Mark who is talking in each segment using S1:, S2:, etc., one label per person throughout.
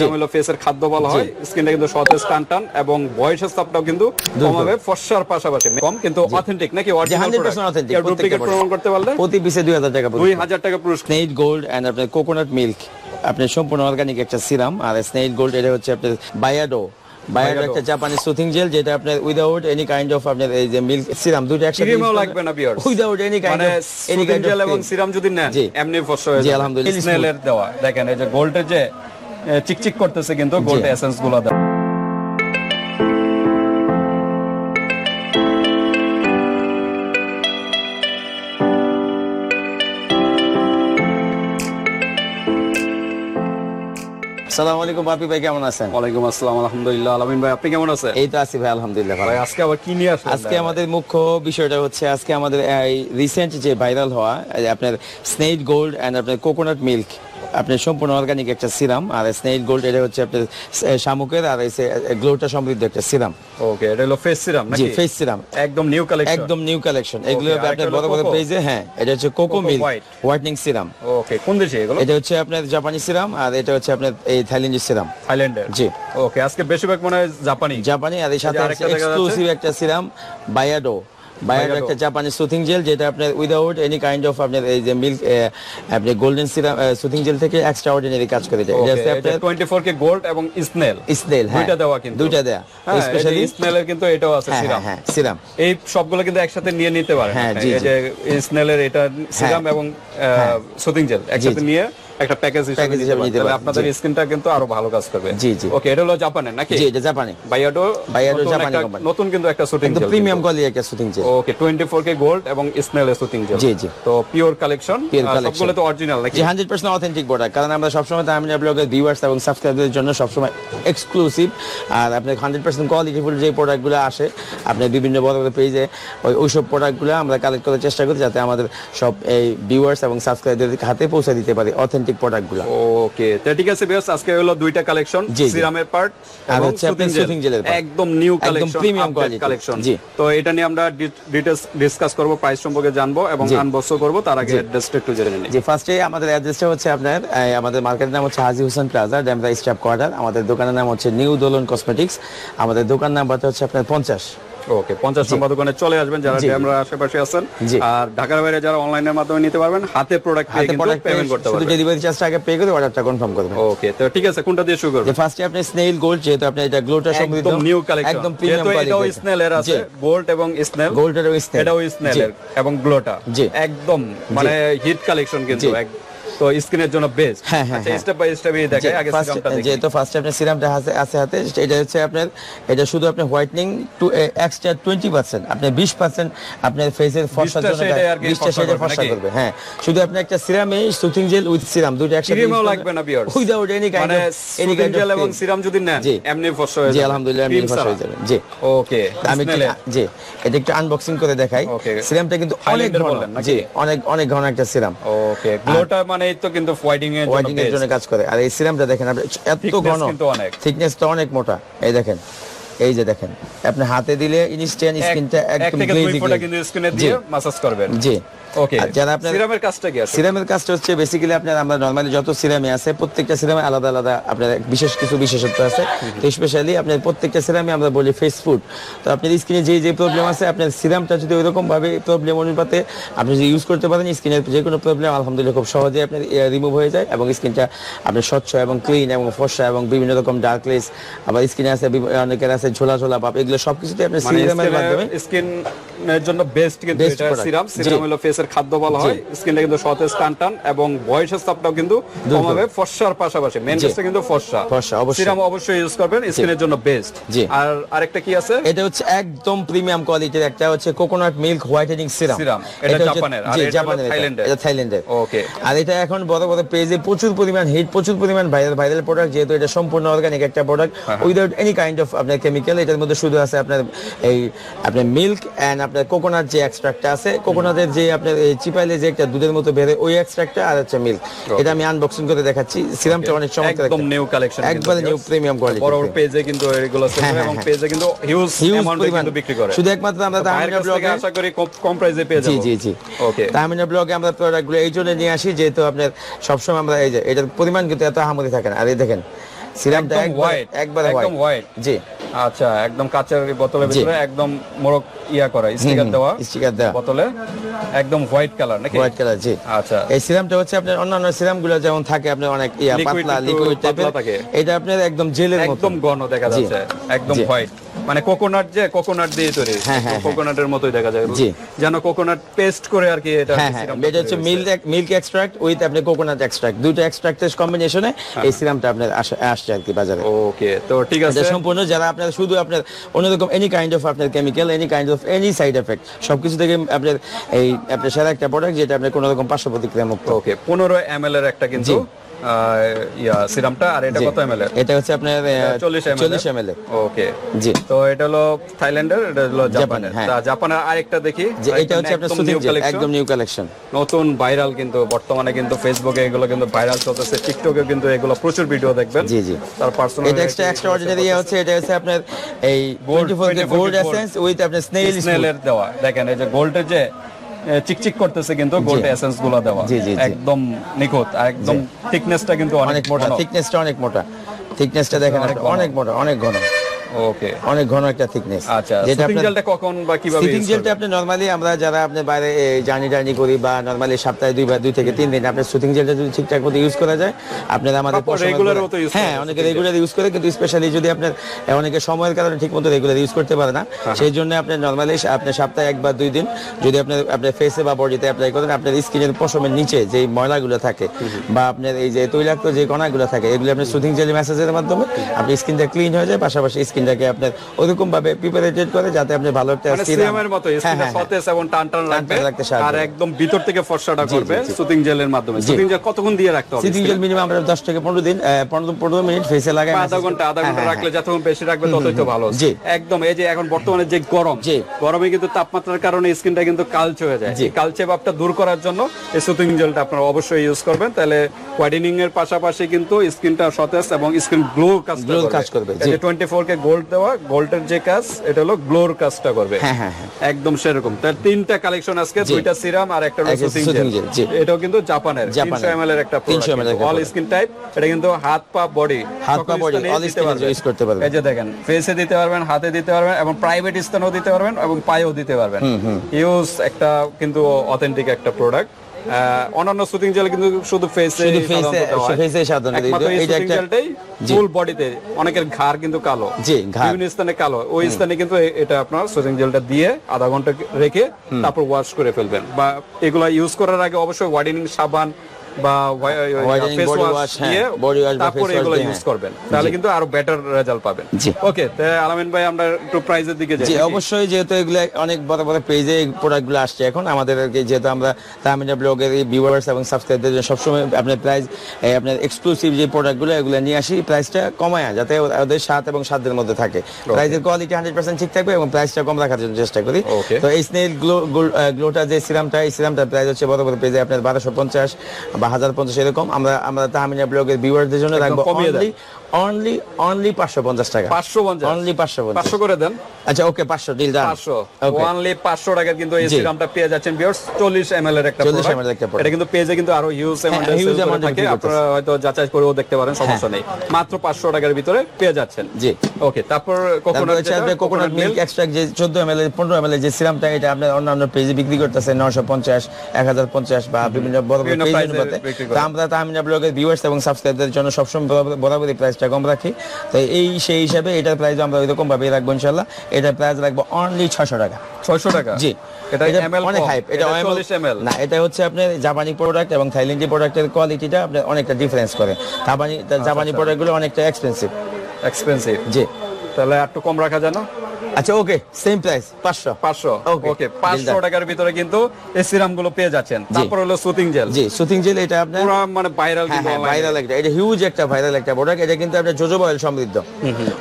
S1: যেটা হলো ফেসের খাদ্য বলা হয়। স্কিনটা কিন্তু সতেজ টান টান এবং বয়সের চাপটাও কিন্তু কম ফর্সার পাশাপাশি। কম কিন্তু অথেন্টিক নাকি অরিজিনাল
S2: 100% authentic, প্রত্যেকটা
S1: ডুপ্লিকেট প্রমাণ করতে পারলে?
S2: প্রতি পিসে দুই হাজার টাকা
S1: দুই হাজার টাকা পুরস্কার।
S2: স্নেইল গোল্ড এন্ড আপনার কোকোনাট মিল্ক আপনার সম্পূর্ণ অর্গানিক একটা সিরাম আর স্নেইল গোল্ড এটা হচ্ছে আপনার বায়াডো বায়াডো একটা জাপানি সুথিং জেল যেটা আপনার উইদাউট এনি কাইন্ড অফ আপনার এই যে মিল্ক সিরাম দুটো একসাথে
S1: ক্রিমও লাগবে না বিয়ার্স
S2: উইদাউট এনি কাইন্ড
S1: মানে
S2: অফ এনি কাইন্ড
S1: জেল এবং সিরাম যদি নেন এমনি হয়ে
S2: জি, আলহামদুলিল্লাহ।
S1: স্নেলের দেওয়া। দেখেন এই যে গোল্ডের যে চিকচিক করতেছে কিন্তু গোল্ড এসেন্সগুলো দেওয়া
S2: আসসালামু আলাইকুম বাপি ভাই কেমন আছেন?
S1: ওয়ালাইকুম আসসালাম আলহামদুলিল্লাহ। আলামিন ভাই আপনি কেমন আছেন?
S2: এই তো আছি ভাই আলহামদুলিল্লাহ
S1: ভাই আজকে আবার কি নিয়ে আসলেন?
S2: আজকে আমাদের মুখ্য বিষয়টা হচ্ছে আজকে আমাদের এই রিসেন্ট যে ভাইরাল হওয়া আপনার স্নেইল গোল্ড এন্ড আপনার কোকোনাট মিল্ক আপনার সম্পূর্ণ অর্গানিক একটা সিরাম আর স্নেইল গোল্ড এটা হচ্ছে আপনার শামুকের আর এই গ্লোটা সমৃদ্ধ একটা সিরাম।
S1: ওকে এটা হলো ফেস সিরাম
S2: জি
S1: নাকি?
S2: Face serum.
S1: একদম নিউ কালেকশন
S2: একদম নিউ কালেকশন এগুলো আপনার বড় বড়? পেজে হ্যাঁ এটা হচ্ছে coco milk whitening serum.
S1: Okay কোন দেশে এগুলো?
S2: এটা হচ্ছে আপনার জাপানি সিরাম আর এটা হচ্ছে আপনার এই থাইল্যান্ডের সিরাম।
S1: থাইল্যান্ডের?
S2: জি।
S1: ওকে আজকে বেশিরভাগ মনে হয় জাপানি।
S2: জাপানি আর এর সাথে
S1: আরেকটা
S2: এক্সক্লুসিভ একটা সিরাম বায়াডো
S1: Bayado।
S2: একটা জাপানি সুথিং জেল যেটা আপনার উইদাউট এনি কাইন্ড অফ আপনার এই যে মিল্ক আপনি গোল্ডেন সিরাম সুথিং জেল থেকে এক্সট্রা অর্ডিনারি কাজ করে দেয়। এটা হচ্ছে আপনার
S1: 24 কে গোল্ড এবং স্নেল
S2: স্নেল হ্যাঁ।
S1: দুইটা দেওয়া কিন্তু।
S2: দুইটা দেয়া।
S1: হ্যাঁ
S2: স্পেশালি
S1: স্নেলের কিন্তু এটাও আছে
S2: হ্যাঁ
S1: সিরাম
S2: হ্যাঁ হ্যাঁ সিরাম
S1: এই সবগুলো কিন্তু একসাথে নিয়ে নিতে পারে
S2: হ্যাঁ,
S1: এই যে স্নেলের এটা সিরাম এবং সুদিং জেল একসাথে নিয়ে একটা প্যাকেজ হিসেবে নিতে
S2: হিসেবে
S1: পারে
S2: নিতে
S1: তাহলে আপনাদের। স্কিনটা কিন্তু আরও ভালো কাজ করবে।
S2: জি, জি।
S1: ওকে এটা হলো জাপানের নাকি?
S2: জি এটা জাপানি
S1: বায়াডো নতুন
S2: জাপানি
S1: একটা- নতুন কিন্তু একটা
S2: একদম
S1: জেল
S2: প্রিমিয়াম কোয়ালিটি একটা soothing gel
S1: okay 24 K gold এবং স্নেলের সুটিং জেল
S2: জি, জি।
S1: তো পিওর কালেকশন সবগুলো তো অরিজিনাল নাকি?
S2: জি হান্ড্রেড পার্সেন্ট অথেন্টিক প্রোডাক্ট কারণ আমরা সবসময় তামিনা ব্লগের ভিউয়ার্স এবং সাবস্ক্রাইবারদের জন্য সবসময় এক্সক্লুসিভ আর আপনার হান্ড্রেড পার্সেন্ট কোয়ালিটিফুল যে প্রোডাক্টগুলো আসে আপনার বিভিন্ন বড় বড় পেজে ওই ওইসব প্রোডাক্টগুলো আমরা কালেক্ট করার চেষ্টা করি যাতে আমাদের সব এই ভিউয়ার্স এবং সাবস্ক্রাইবারদের হাতে পৌঁছে দিতে পারি অথেন্টিক প্রোডাক্টগুলো
S1: ওকে তো ঠিক আছে বেশ আজকে হলো দুইটা কালেকশন
S2: জি, জি।
S1: সিরামের পার্ট
S2: আর হচ্ছে gel এর
S1: একদম নিউ
S2: একদম
S1: কালেকশন
S2: premium quality।
S1: কালেকশন
S2: জি।
S1: তো এটা নিয়ে আমরা ডিটেইলস ডিসকাস করব প্রাইস সম্পর্কে জানব এবং
S2: জি।
S1: আনবক্স করব তার আগে অ্যাড্রেসটা একটু জেনে নিই।
S2: যে ফার্স্টে আমাদের অ্যাড্রেসটা হচ্ছে আপনার আমাদের মার্কেটের নাম হচ্ছে Haji Hossain plaza Demra staff quarter আমাদের দোকানের নাম হচ্ছে নিউ দোলন কসমেটিক্স আমাদের দোকান নাম্বারটা হচ্ছে আপনার পঞ্চাশ।
S1: ওকে 50 নম্বর দোকানে চলে আসবেন যারা। আমরা আশেপাশে আছেন। আর ঢাকার বাইরে যারা অনলাইনের মাধ্যমে নিতে পারবেন হাতে প্রোডাক্ট পেয়ে কিন্তু পেমেন্ট করতে পারবেন।
S2: ডেলিভারি চার্জটা আগে পে করে অর্ডারটা কনফার্ম করবেন
S1: ওকে তো ঠিক আছে কোনটা দিয়ে শুরু করব
S2: যে ফার্স্টে আপনি স্নেইল গোল্ড যেহেতু আপনি এটা গ্লোটা সমৃদ্ধ
S1: একদম নিউ কালেকশন
S2: একদম প্রিমিয়াম
S1: যেহেতু এটাও
S2: কোয়ালিটি
S1: স্নেলের আছে গোল্ড এবং স্নেল
S2: গোল্ড এর স্নেল
S1: এটাও স্নেলের এবং গ্লোটা। একদম মানে হিট কালেকশন কিন্তু তো স্কিনের জন্য বেস্ট
S2: হ্যাঁ, হ্যাঁ,
S1: আচ্ছা
S2: হ্যাঁ।
S1: স্টেপ বাই স্টেপ দেখাই আগে সিরামটা দেখি
S2: যেহেতু ফার্স্টে আপনি সিরামটা আছে হাতে এটা হচ্ছে আপনার এটা শুধু আপনি হোয়াইটনিং টু এক্সট্রা আপনার ফেসের ফর্সার
S1: 20টা
S2: জন্য
S1: shade এ
S2: বিশটা
S1: ফর্সা
S2: শেডে
S1: করবে
S2: হ্যাঁ। শুধু আপনি একটা সিরামে সুথিং জেল উইথ সিরাম দুটো একসাথে
S1: ক্রিমও লাগবে না
S2: without any kind of any kind
S1: gel এবং সিরাম যদি নেন। এমনি ফর্সা হয়ে
S2: জি আলহামদুলিল্লাহ ফর্সা হয়ে যাবে। জি।
S1: ওকে
S2: আমি জি এটা একটু আনবক্সিং করে দেখাই। সিরামটা কিন্তু অনেক ঘন। জি অনেক অনেক ঘন একটা সিরাম
S1: ওকে গ্লোটা মানে তো কিন্তু হোয়াইটিং এর জন্য।
S2: কাজ করে আর এই সিরামটা দেখেন আপনি এত ঘন
S1: কিন্তু অনেক।
S2: থিকনেসটা অনেক মোটা এই দেখেন এই যে দেখেন আপনি হাতে দিলে ইনস্ট্যান্ট স্কিনটা একদম গ্লেজি
S1: কিন্তু স্কিনে দিয়ে মাসাজ করবেন।
S2: জি।
S1: ওকে
S2: যারা আপনার
S1: সিরামের কাজটা কি আছে
S2: সিরামের কাজটা হচ্ছে বেসিক্যালি আপনার আমরা নর্মালি যত সিরামে আছে প্রত্যেকটা সিরামে আলাদা আলাদা আপনার বিশেষ কিছু বিশেষত্ব আছে। তো স্পেশালি আপনার প্রত্যেকটা সিরামে আমরা বলি ফেস ফুড তো আপনার স্কিনে যে যে প্রবলেম আছে আপনার সিরামটা যদি ওইরকম ভাবে প্রবলেম অনুপাতে আপনি যদি ইউজ করতে পারেন স্কিনের যে কোনো প্রবলেম আলহামদুলিল্লাহ খুব সহজে আপনার রিমুভ হয়ে যায় এবং স্কিনটা আপনার স্বচ্ছ এবং ক্লিন এবং ফর্সা এবং বিভিন্ন রকম ডার্কলেস আবার স্কিনে আছে অনেকের আছে ঝোলা ঝোলা ভাব এগুলো সবকিছুতে আপনি
S1: মানে
S2: সিরামের মাধ্যমে
S1: জন্য বেস্ট কিন্তু এটা সিরাম সিরাম হলো ফেসের খাদ্য বলা হয় স্কিনটা কিন্তু সতেজ টান টান এবং কিন্তু কম হবে ফর্সার পাশাপাশি। মেন। কিন্তু ফর্সা।
S2: ফর্সা, অবশ্যই।
S1: সিরাম অবশ্যই ইউজ করবেন স্কিনের জন্য বেস্ট আর আরেকটা কি আছে?
S2: এটা হচ্ছে একদম প্রিমিয়াম কোয়ালিটির একটা হচ্ছে coconut milk whitening serum
S1: Serum। এটা জাপানের, আর এটা থাইল্যান্ডের।
S2: এটা। থাইল্যান্ডের
S1: Okay.
S2: আর এটা এখন বড় বড় পেজে প্রচুর পরিমাণ হিট প্রচুর পরিমাণ ভাইরাল ভাইরাল প্রোডাক্ট যেহেতু এটা সম্পূর্ণ অর্গানিক একটা product without any kind of আপনার কেমিক্যাল এটার মধ্যে শুধু আছে আপনার এই আপনার মিল্ক এন্ড আপনার কোকোনাট যে এক্সট্রাক্টটা আছে কোকোনাটের যে আপনার এই চিপাইলে যে একটা দুধের মতো বেরে ওই এক্সট্রাক্টটা আর হচ্ছে মিল্ক এটা আমি আনবক্সিং করে দেখাচ্ছি। সিরামটা অনেক চমৎকার
S1: একদম নিউ কালেকশন
S2: একবারে নিউ প্রিমিয়াম কোয়ালিটি
S1: বড় বড় পেজে কিন্তু এগুলো সেল
S2: হ্যাঁ,
S1: হয়
S2: হ্যাঁ,
S1: এবং
S2: হ্যাঁ।
S1: পেজে কিন্তু হিউজ অ্যামাউন্টে কিন্তু বিক্রি করে।
S2: শুধু একমাত্র আমরা
S1: থেকে
S2: ব্লগে
S1: আশা করি কম- প্রাইসে পেয়ে যাব।
S2: জি জি।
S1: জি ওকে
S2: তামিনা ব্লগে আমরা প্রোডাক্টগুলো এই জন্য নিয়ে আসি যেহেতু আপনার সবসময় আমরা এই যে এটার পরিমাণ কিন্তু এত আহামরি থাকে না। আর এই দেখেন সিরামটা একবার একবারে
S1: একদম
S2: হোয়াইট জি।
S1: আচ্ছা একদম কাঁচের বোতলের। ভিতরে একদম মোরক ইয়া করা স্টিকার দেওয়া
S2: স্টিকার দেওয়া।
S1: বোতলে একদম হোয়াইট কালার নাকি?
S2: হোয়াইট কালার জি।
S1: আচ্ছা।
S2: এই সিরামটা হচ্ছে আপনার অন্যান্য সিরামগুলো যেমন থাকে আপনার অনেক ইয়া পাতলা লিকুইড টাইপের এটা আপনার একদম জেলের মতো।
S1: একদম ঘন দেখা যাচ্ছে একদম হোয়াইট। মানে কোকোনাট যে কোকোনাট দিয়ে তৈরি।
S2: হ্যাঁ, হ্যাঁ,
S1: কোকোনাটের মতোই দেখা যায়।
S2: জি।
S1: যেন কোকোনাট পেস্ট করে আর কি এটা
S2: হ্যাঁ হ্যাঁ। এটা হচ্ছে মিল্ক মিল্ক এক্সট্রাক্ট উইথ আপনি কোকোনাট এক্সট্রাক্ট দুটো এক্সট্রাক্টের কম্বিনেশনে এই সিরামটা আপনার আসছে আর কি বাজারে।
S1: ওকে তো ঠিক আছে।
S2: সম্পূর্ণ যারা আপনার শুধু আপনার অন্যরকম এনি কাইন্ড অফ আপনার chemical any kind of any side effect সবকিছু থেকে আপনার এই আপনার সেরা একটা প্রোডাক্ট যেটা আপনার কোনো রকম পার্শ্ব প্রতিক্রিয়া মুক্ত।
S1: ওকে পনেরো এম এর একটা কিন্তু ইয়া সিরামটা আর এটা কত এম এর?
S2: এটা হচ্ছে আপনার
S1: চল্লিশ এম
S2: চল্লিশ এম এল
S1: ওকে
S2: জি।
S1: তো এটা হলো থাইল্যান্ডের এটা হলো জাপানের
S2: জাপানের, হ্যাঁ।
S1: জাপানের আরেকটা দেখি
S2: যে এটা হচ্ছে আপনার
S1: একদম
S2: নিউ কালেকশন
S1: নতুন ভাইরাল কিন্তু বর্তমানে কিন্তু ফেসবুকে এগুলো কিন্তু ভাইরাল চলতেছে টিকটকে কিন্তু এগুলো প্রচুর ভিডিও দেখবেন।
S2: জি, জি।
S1: তার পার্সোনাল
S2: এটা এক্সট্রা এক্সট্রা অর্ডিনারি হচ্ছে এটা হচ্ছে আপনার এই 24 গোল্ড এসেন্স উইথ আপনার স্নেল
S1: স্নেলের দেওয়া। দেখেন এই যে গোল্ডের যে চিকচিক করতেছে কিন্তু গোল্ড এসেন্সগুলো দেওয়া। একদম নিখুঁত একদম থিকনেসটা কিন্তু
S2: অনেক মোটা। থিকনেসটা অনেক মোটা। থিকনেসটা দেখেন
S1: অনেক
S2: অনেক মোটা অনেক ঘন।
S1: ওকে
S2: অনেক ঘন একটা থিকনেস
S1: আচ্ছা
S2: যেটা
S1: জেলটা কখন বা কীভাবে
S2: সিটিং জেলটা আপনি নরমালি আমরা যারা আপনি বাইরে জার্নি টার্নি করি বা নরমালি সপ্তাহে দুইবার দুই থেকে তিন দিন আপনার সুতিং জেলটা যদি ঠিকঠাক মতো ইউজ করা যায় আপনার আমাদের পশমের
S1: মতো use
S2: হ্যাঁ অনেকে রেগুলার ইউজ করে কিন্তু স্পেশালি যদি আপনার অনেকে সময়ের কারণে ঠিক মতো রেগুলার ইউজ করতে পারে না
S1: হ্যাঁ,
S2: সেই জন্য আপনি নরমালি আপনি সপ্তাহে এক বা দুই দিন যদি আপনার আপনার ফেসে বা বডিতে অ্যাপ্লাই করেন আপনার স্কিনের পশমের নিচে যে ময়লাগুলো থাকে বা আপনার এই যে তৈলাক্ত যে কণাগুলো থাকে এগুলো আপনি সুতিং জেল ম্যাসেজের মাধ্যমে আপনি স্কিনটা ক্লিন হয়ে যায় পাশাপাশি স্কিনটাকে আপনার ওরকম ভাবে প্রিপারেটেড করে যাতে আপনি ভালো একটা
S1: মানে
S2: serum-
S1: সিরামের মতো
S2: হ্যাঁ,
S1: স্কিনটা
S2: হ্যাঁ, হ্যাঁ।
S1: সতেজ এবং টান টান রাখবে
S2: টান রাখতে সাহায্য
S1: আর একদম ভিতর থেকে ফর্সাটা করবে। সুতিং জেলের মাধ্যমে। সুতিং জেল কতক্ষণ দিয়ে রাখতে হবে
S2: সিটিং জেল মিনিমাম আমরা দশ থেকে পনেরো দিন আহ, পনেরো পনেরো মিনিট ফেসে লাগাই
S1: আধা ঘণ্টা আধা
S2: হ্যাঁ,
S1: ঘণ্টা
S2: হ্যাঁ,
S1: রাখলে যতক্ষণ বেশি রাখবে ততই তো ভালো
S2: জি।
S1: একদম এই যে এখন বর্তমানে যে গরম
S2: জি।
S1: গরমে কিন্তু তাপমাত্রার কারণে স্কিনটা কিন্তু কালচে হয়ে যায় কালচে ভাবটা দূর করার জন্য এই সুতিং জেলটা আপনারা অবশ্যই ইউজ করবেন তাহলে হোয়াইটেনিং এর পাশাপাশি কিন্তু স্কিনটা সতেজ এবং স্কিন গ্লো কাজ
S2: করবে, জি।
S1: টোয়েন্টি ফোর কে গোল্ড দেওয়া গোল্ডের যে কাজ এটা হলো গ্লোর কাজটা করবে।
S2: হ্যাঁ, হ্যাঁ, হ্যাঁ।
S1: একদম সেরকম। তার তিনটা কালেকশন আজকে। দুইটা সিরাম আর একটা জেল এটাও কিন্তু জাপানের
S2: জাপানের।
S1: 300 ml এর একটা
S2: 300 ml
S1: অল স্কিন টাইপ এটা কিন্তু হাত পা বডি
S2: হাত পা all skin এ use করতে পারবেন।
S1: এই যে দেখেন ফেসে দিতে পারবেন হাতে দিতে পারবেন এবং প্রাইভেট স্থানেও দিতে পারবেন এবং পায়েও দিতে পারবেন। ইউজ একটা কিন্তু অথেন্টিক একটা প্রোডাক্ট অন্যান্য শুটিং জেল কিন্তু শুধু ফেসে
S2: সাধারণত জি।
S1: ফুল বডিতে অনেকের ঘাড় কিন্তু কালো।
S2: জি,
S1: বিভিন্ন স্থানে কালো। ওই স্থানে কিন্তু এটা আপনার শুটিং জেলটা দিয়ে আধা ঘণ্টা রেখে তারপর ওয়াশ করে ফেলবেন। বা এগুলা ইউজ করার আগে অবশ্যই হোয়াইটেনিং সাবান বা ফেস ওয়াশ
S2: হ্যাঁ,
S1: দিয়ে
S2: body wash বা
S1: তারপর এগুলো ইউজ
S2: হ্যাঁ।
S1: করবেন। তাহলে কিন্তু আরও বেটার রেজাল্ট পাবেন। ওকে আলামিন ভাই আমরা একটু প্রাইজের দিকে যাই।
S2: জি অবশ্যই যেহেতু এগুলো অনেক বড় বড় পেজে প্রোডাক্টগুলো আসছে এখন আমাদের যেহেতু আমরা তামিনা ব্লগের ভিউয়ার্স এবং সাবস্ক্রাইবারদের জন্য সবসময় আপনার প্রাইস আপনার এক্সক্লুসিভ যে প্রোডাক্টগুলো এগুলো নিয়ে আসি প্রাইসটা কমায় যাতে ওদের স্বাদ এবং স্বাদের মধ্যে থাকে। প্রাইসের কোয়ালিটি হান্ড্রেড পার্সেন্ট ঠিক থাকবে এবং প্রাইসটা কম রাখার জন্য চেষ্টা করি। তো এই স্নেল গ্লো গ্লোটা যে সিরামটা এই সিরামটার প্রাইস হচ্ছে বড় বড় পেজে আপনার বারোশো পঞ্চাশ বা হাজার পঞ্চাশ এরকম আমরা আমরা তাহমিনা ব্লগের ভিউয়ারদের জন্য রাখব অনলি অনলি অনলি পাঁচশো পঞ্চাশ টাকা।
S1: 550
S2: অনলি পাঁচশো
S1: পাঁচশো করে দেন।
S2: আচ্ছা ওকে পাঁচশো ডিল ডান
S1: পাঁচশো। ওয়ানলি পাঁচশো টাকার কিন্তু এই সিরামটা পেয়ে যাচ্ছেন বিয়ার্স চল্লিশ এম এর একটা
S2: 40
S1: product।
S2: ml এর একটা
S1: এটা কিন্তু পেজে কিন্তু আরও হিউজ
S2: হ্যাঁ, amount এ
S1: থাকে। আপনারা হয়তো যাচাই করেও দেখতে পারেন সমস্যা নেই। মাত্র পাঁচশো টাকার ভিতরে পেয়ে যাচ্ছেন।
S2: জি।
S1: ওকে তারপর কোকোনাট
S2: কোকোনাট মিল্ক এক্সট্রাক্ট যে চোদ্দ এম এল পনেরো এম এল যে সিরামটা এটা আপনার অন্যান্য পেজে বিক্রি করতেছে নশো পঞ্চাশ এক হাজার পঞ্চাশ বা বিভিন্ন বড় বড় পেজ
S1: করে।
S2: তো আমরা তামিনা ব্লগের ভিউয়ার্স এবং সাবস্ক্রাইবারদের জন্য সবসময় বরাবরই প্রাইসটা কম রাখি। তো এই সেই হিসাবে এটার প্রাইস আমরা ওইরকম রাখব ইনশাল্লাহ এটার প্রাইস রাখব অনলি ছশো টাকা।
S1: ছয়শো টাকা?
S2: জি।
S1: এটা
S2: এটা
S1: এমএল
S2: অনেক হাইপ এটা
S1: চল্লিশ
S2: না এটা হচ্ছে আপনার জাপানি প্রোডাক্ট এবং থাইল্যান্ডি প্রোডাক্টের কোয়ালিটিটা আপনার অনেকটা ডিফারেন্স করে। জাপানি জাপানি প্রোডাক্টগুলো অনেকটা এক্সপেন্সিভ
S1: এক্সপেন্সিভ
S2: জি।
S1: তাহলে একটু কম রাখা যায় না?
S2: আচ্ছা ওকে সেম প্রাইস পাঁচশো।
S1: পাঁচশো।
S2: Okay,
S1: ওকে
S2: deal
S1: পাঁচশো
S2: done.
S1: টাকার ভিতরে কিন্তু এই সিরামগুলো পেয়ে যাচ্ছেন। তারপর হলো সুতিং জেল
S2: জি সুতিং জেল এটা আপনার
S1: পুরো মানে ভাইরাল
S2: হ্যাঁ
S1: কিন্তু
S2: হ্যাঁ। ভাইরাল একটা এটা হিউজ একটা ভাইরাল একটা প্রোডাক্ট এটা কিন্তু আপনার জোজো অয়েল সমৃদ্ধ।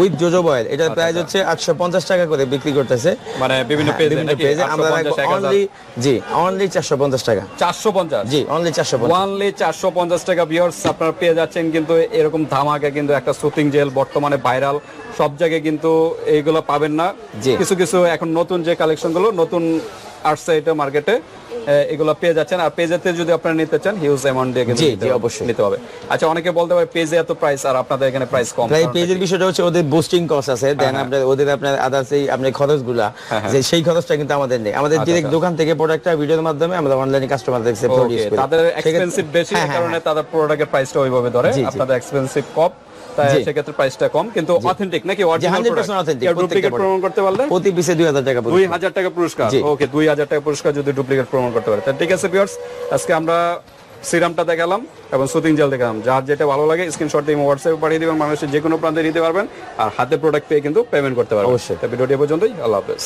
S2: উইথ জোজো অয়েল এটার প্রাইস হচ্ছে আটশো পঞ্চাশ টাকা করে বিক্রি করতেছে।
S1: মানে বিভিন্ন পেজে
S2: বিভিন্ন পেজে আমরা অনলি জি অনলি চারশো পঞ্চাশ টাকা।
S1: চারশো পঞ্চাশ?
S2: জি অনলি চারশো পঞ্চাশ।
S1: ওয়ানলি চারশো পঞ্চাশ টাকা ভিউয়ার্স আপনারা পেয়ে যাচ্ছেন কিন্তু এরকম ধামাকা কিন্তু একটা সুতিং জেল বর্তমানে ভাইরাল সব জায়গায় কিন্তু এইগুলো পাবেন না। কিছু কিছু এখন নতুন যে কালেকশনগুলো নতুন আসছে এটা মার্কেটে এগুলো পেয়ে যাচ্ছেন। আর পেজেতে যদি আপনারা নিতে চান হিউজ অ্যামাউন্ট দিয়ে
S2: জি, জি, অবশ্যই।
S1: নিতে হবে। আচ্ছা অনেকে বলতে পারে পেজে এত প্রাইস আর আপনাদের এখানে প্রাইস কম। কারণটা
S2: পেজের বিষয়টা হচ্ছে ওদের বুস্টিং কস্ট আছে দেন আপনার ওদের আপনার আদার্স এই আপনার খরচগুলা যে সেই খরচটা কিন্তু আমাদের নেই। আমাদের ডিরেক্ট
S1: আচ্ছা।
S2: দোকান থেকে প্রোডাক্টটা ভিডিওর মাধ্যমে আমরা অনলাইনে কাস্টমারদের
S1: Okay,
S2: প্রডিউস করি।
S1: তাদের এক্সপেন্সিভ বেশি
S2: হ্যাঁ, হ্যাঁ,
S1: কারণে
S2: হ্যাঁ।
S1: তাদের প্রোডাক্টের প্রাইসটা ওইভাবে ধরে। আপনাদের এক্সপেন্সিভ কম। তাই সেক্ষেত্রে প্রাইসটা কম কিন্তু অথেন্টিক নাকি অরিজিনাল
S2: 100% authentic,
S1: প্রোডাক্ট
S2: প্রত্যেকটা
S1: ডুপ্লিকেট প্রমাণ করতে পারলে?
S2: প্রতি পিসে দুই হাজার টাকা
S1: দুই হাজার টাকা পুরস্কার ওকে দুই হাজার টাকা পুরস্কার যদি ডুপ্লিকেট প্রমাণ করতে পারে। ঠিক আছে ভিউয়ার্স আজকে আমরা সিরামটা দেখালাম এবং সুতিং জেল দেখালাম। যার যেটা ভালো লাগে স্ক্রিনশট দিয়ে হোয়াটসঅ্যাপে পাঠিয়ে দিবেন মানুষের যে কোনো প্রান্তে নিতে পারবেন। আর হাতে প্রোডাক্ট পেয়ে কিন্তু পেমেন্ট করতে পারবেন।
S2: অবশ্যই।
S1: ভিডিওটি পর্যন্তই আল্লাহ হাফেজ।